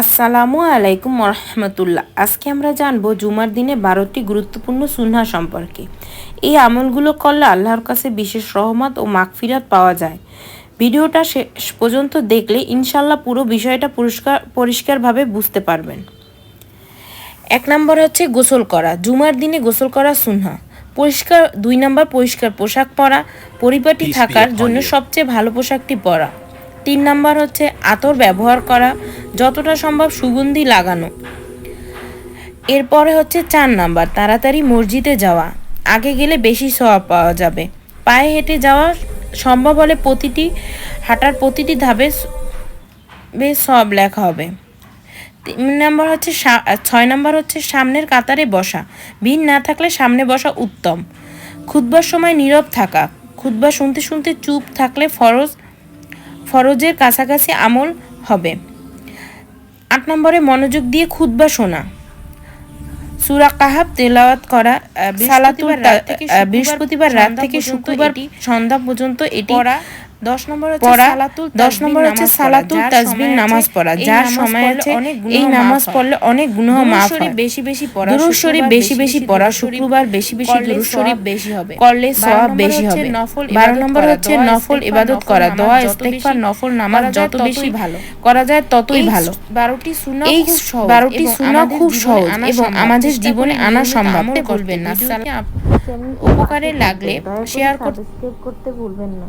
আসসালামু আলাইকুম রহমতুল্লাহ আজকে আমরা জানব জুমার দিনে বারোটি গুরুত্বপূর্ণ সুন্নাহ সম্পর্কে। এই আমলগুলো করলে আল্লাহর কাছে বিশেষ রহমত ও মাগফিরাত পাওয়া যায়। ভিডিওটা শেষ পর্যন্ত দেখলে ইনশাল্লাহ পুরো বিষয়টা পরিষ্কার পরিষ্কারভাবে বুঝতে পারবেন। এক নম্বর হচ্ছে গোসল করা। জুমার দিনে গোসল করা সুন্নাহ। পরিষ্কার দুই নম্বর পরিষ্কার পোশাক পরা। পরিপাটি থাকার জন্য সবচেয়ে ভালো পোশাকটি পরা। তিন নম্বর হচ্ছে আতর ব্যবহার করা। যতটা সম্ভব সুগন্ধি লাগানো। এরপরে হচ্ছে চার নাম্বার, তাড়াতাড়ি মসজিদে যাওয়া। আগে গেলে বেশি সওয়াব পাওয়া যাবে। পায়ে হেঁটে যাওয়া সম্ভব হলে প্রতিটি, হাঁটার প্রতিটি ধাপে বেশ সব লেখা হবে। তিন নাম্বার হচ্ছে ছয় নাম্বার হচ্ছে সামনের কাতারে বসা। ভিড় না থাকলে সামনে বসা উত্তম। খুতবার সময় নীরব থাকা। খুতবা শুনতে শুনতে চুপ থাকলে ফরজ, ফরজের কাছাকাছি আমল হবে। আট নম্বরে মনোযোগ দিয়ে খুতবা শোনা। সুরা কাহাব তেলাওয়াত করা আহ, রাত থেকে বৃহস্পতিবার রাত থেকে শুক্রবার সন্ধ্যা পর্যন্ত এটি পড়া দশ নম্বর হচ্ছে পড়া, দশ নম্বর হচ্ছে সালাতুল তাসবিহ নামাজ পড়া। যার সময় আছে এই নামাজ পড়লে অনেক গুনাহ মাফ হয়। বেশি বেশি পড়া দুরূদ শরীফ বেশি বেশি পড়া শুক্রবার বেশি বেশি দুরূদ শরীফ বেশি হবে। করলে সওয়াব বেশি হবে। বারো নম্বর হচ্ছে নফল ইবাদত করা দোয়া ইস্তেগফার নফল নামাজ যত বেশি ভালো। করা যায় ততই ভালো। বারোটি সুন্নাহ এই বারোটি সুন্নাহ খুব সহজ এবং আমাদের জীবনে আনা সম্ভব। করবেন না। উপকারে লাগলে শেয়ার করতে ভুলবেন না